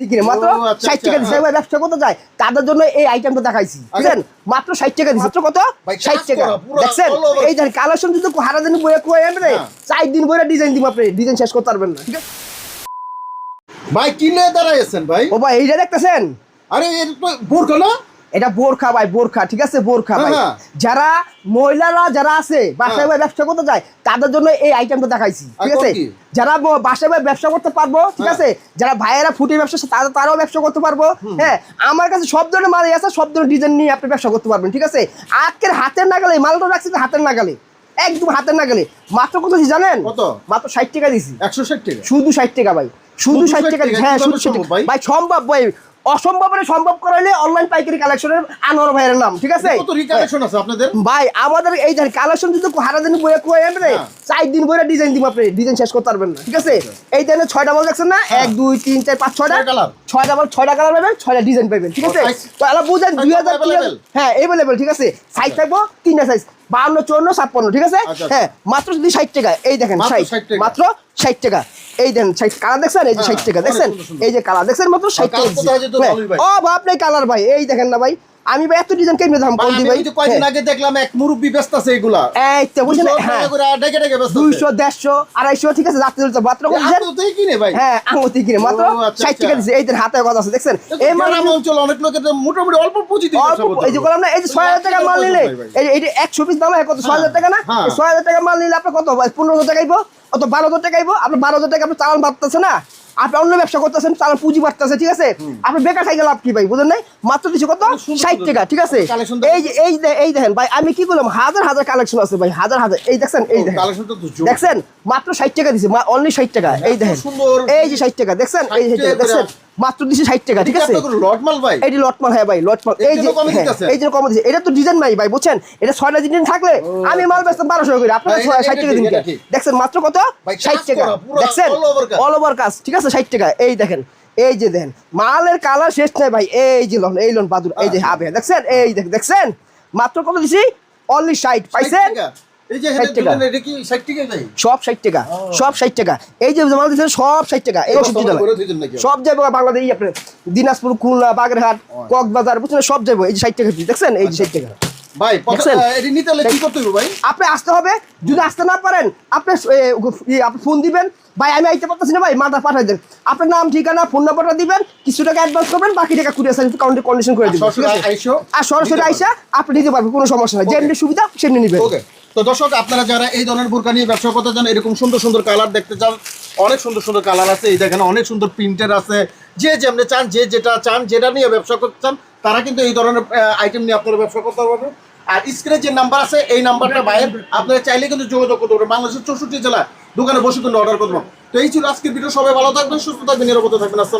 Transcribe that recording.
মাত্র আচ্ছা, ষাট আচ্ছা, টাকা দিচ্ছে হ্যাঁ। ব্যবসা করতে যায়? তাদের জন্য এই আইটেমটা দেখাইছি। বুঝলেন মাত্র ষাট টাকা দিচ্ছে কত? ষাট টাকা। দেখছেন? এই দেখেন কালেকশন যদি হারা দিন বইয়ে কয়ে আনবে। চার দিন বইয়ে ডিজাইন দিব আপনি। ডিজাইন শেষ করতে পারবেন না। ঠিক আছে ভাই কিনে দাঁড়াইছেন ভাই। ও ভাই এইটা দেখতেছেন? আরে বোরখা না? এটা বোরখা ভাই বোরখা ঠিক আছে? বোরখা ভাই। হ্যাঁ। যারা মহিলারা যারা আছে বাসায় হ্যাঁ। ভাই ব্যবসা করতে যায় তাদের জন্য এই আইটেমটা দেখাইছি ঠিক আছে? যারা বাসায় ভাই ব্যবসা করতে পারব ঠিক হ্যাঁ। আছে? যারা ভাইয়েরা ফুটি ব্যবসা তারা তারাও ব্যবসা করতে পারব হ্যাঁ? আমার কাছে সব ধরনের মাল আছে সব ধরনের ডিজাইন নিয়ে আপনি ব্যবসা করতে পারবেন ঠিক আছে? আজকের হাতের নাগালে মালটা রাখছি হাতের নাগালে একদম হাতের নাগালে। মাত্র কত জানেন? কত? মাত্র ষাট টাকা দিছি। একশো ষাট টাকা? শুধু ষাট টাকা ভাই শুধু ষাট টাকা হ্যাঁ শুধু 60 ভাই? ভাই সম্ভব ভাই। অসম্ভবের সম্ভব করাইলে অনলাইন পাইকারি কালেকশনের আনোয়ার ভাইয়ের নাম ঠিক আছে? কত রিকালেকশন আছে আপনাদের? ভাই আমাদের এই যে কালেকশন যদি হারা দিন বইয়ে কয়ে আনবে হ্যাঁ। চার দিন বইয়ে ডিজাইন দিব আপনি ডিজাইন শেষ করতে পারবেন না ঠিক আছে? এই ধরনের ছয়টা বল দেখছেন না? এক দুই তিন চার পাঁচ ছয়টা? ছয় colour। ছয়টা বল ছয়টা কালার পাবেন ছয়টা ডিজাইন পাবেন ঠিক আছে? তো বুঝেন দুই হাজার? হ্যাঁ এভেলেবেল ঠিক আছে? সাইজ থাকব তিনটা সাইজ বাউন্ন চুয়ান্ন ছাপ্পান্ন ঠিক আছে? আচ্ছা, আচ্ছা। হ্যাঁ মাত্র যদি ষাট টাকা। এই দেখেন মাত্র ষাট। টাকা। মাত্র ষাট টাকা। এই দেন ষাট কালার দেখছেন? এই যে হ্যাঁ, ষাট টাকা দেখছেন? সুন্দর সুন্দর। এই যে কালার দেখছেন মাত্র ষাট টাকা হ্যাঁ। ও বাপ নাই কালার ভাই। এই দেখেন না ভাই। আমি ভাই এত ডিজাইন কেমনে দাম কোন আমি ভাই কয়দিন হ্যাঁ। আগে দেখলাম এক মুরব্বি ব্যস্ত আছে এগুলা এই তো বুঝছেন হ্যাঁ ডেকে ডেকে ব্যস্ত আছে। দুইশো দেড়শো আড়াইশো ঠিক আছে যাত্রী চলছে মাত্র বুঝছেন আদতেই কিনে ভাই হ্যাঁ আঙুতি কিনে মাত্র ও, আচ্ছা, ষাট টাকা আচ্ছা। দিচ্ছে এই যে হাতে কথা আছে দেখছেন এই মাল গ্রাম অঞ্চলে অনেক লোকের তো মোটামুটি অল্প পুঁজি দিয়ে এই যে। বললাম না এই যে ছয় হাজার টাকা মাল নিলে। এই যে- এই যে একশো পিস দাম হয় কত ছয় হাজার টাকা না হ্যাঁ। এই ছয় হাজার টাকা মাল নিলে আপনার কত পনেরো হাজার টাকা আইবো অত বারো হাজার টাকা আইবো আপনার বারো হাজার টাকা আপনার চালান বাড়তেছে না আপনি অন্য ব্যবসা করতেছেন তার পুঁজি বাড়তেছে ঠিক আছে? আপনি বেকার খাই লাভ কি ভাই বুঝেন নাই? মাত্র দিচ্ছে কত? ষাট টাকা ঠিক আছে? এই যে এই এই দেখেন ভাই আমি কি বললাম? হাজার হাজার কালেকশন আছে ভাই হাজার হাজার। এই দেখছেন এই। দেখছেন? মাত্র ষাট টাকা দিছে অনলি ষাট টাকা। এই দেখেন। এই যে ষাট টাকা দেখছেন? এই যে 60 টাকা দেখছেন। মাত্র দিছে ষাট টাকা ঠিক আছে? আপনাদের লট মাল ভাই? এই যে লটমাল হ্যাঁ ভাই লটমাল। এই যে হ্যাঁ? এই যে কমে দিচ্ছে এটা তো ডিজাইন নাই ভাই বুঝছেন? এটা ছয়টা ডিজাইন থাকলে আমি মাল বেচতাম বারোশো করে। আপনার এটা- ষাট টাকা দিন এটা। দেখছেন মাত্র কত? ষাট টাকা। দেখছেন। অল ওভার কাজ। ঠিক আছে? ষাট টাকা। এই দেখেন এই যে দেখেন মালের কালার শেষ নাই ভাই। এই যে লোন এই লোন বাদুর এই যে আচ্ছা। হাবে দেখছেন? এই দেখেন দেখছেন? মাত্র কত দিছি? অনলি ষাট পাইছেন? টাকা। এই যে 60 টাকা। হেডে এটা কি 60 টাকা ভাই সব ষাট টাকা সব ষাট টাকা। এই যে মাল দিচ্ছেন সব ষাট টাকা। এই এই ওষুধ সবাই করে দিতেন নাকি? সব যাব বাংলাদেশ আপনার দিনাজপুর খুলনা বাগেরহাট কক্সবাজার বুঝছেন সব যাব এই যে ষাট টাকা দেখছেন? এই যে ষাট টাকা। ভাই পথে- দেখছেন? আহ, এটা নিতে হলে কি করতে হবে ভাই? আপনি আসতে হবে। যদি আসতে না পারেন আপনি আপনি ফোন দিবেন। ভাই আমি আইতে পারতেছি না ভাই মাথা পাঠাই দেন। আপনার নাম ঠিকানা ফোন নাম্বারটা দিবেন। কিছু টাকা অ্যাডভান্স করবেন বাকি টাকা কুড়িয়ে সার্ভিস কাউন্টে কন্ডিশন করে দিবেন সরাসরি আর সরাসরি আইসা আপনি নিতে পারবেন কোনো সমস্যা নাই. যেমনি সুবিধা সেমনি নেবেন। ওকে তো দর্শক, আপনারা যারা এই ধরনের বোরকা নিয়ে ব্যবসা করতে চান, এরকম সুন্দর সুন্দর কালার দেখতে চান, অনেক সুন্দর সুন্দর কালার আছে। এই দেখেন, অনেক সুন্দর প্রিন্টের আছে। যে যেমনি চান, যে যেটা চান, যেটা নিয়ে ব্যবসা করতে চান, তারা কিন্তু এই ধরনের আইটেম নিয়ে আপনারা ব্যবসা করতে পারবেন আর স্ক্রিনে যে নাম্বার আছে, এই নাম্বারটা বাইরের আপনারা চাইলে কিন্তু যোগাযোগ করতে পারবেন। বাংলাদেশের চৌষট্টি জেলা দোকানে বসে কিন্তু অর্ডার করতে পারবেন। তো এই ছিল আজকের ভিডিও সবাই ভালো থাকবেন, সুস্থ থাকবেন, নিরাপদে থাকবেন। আসসালাম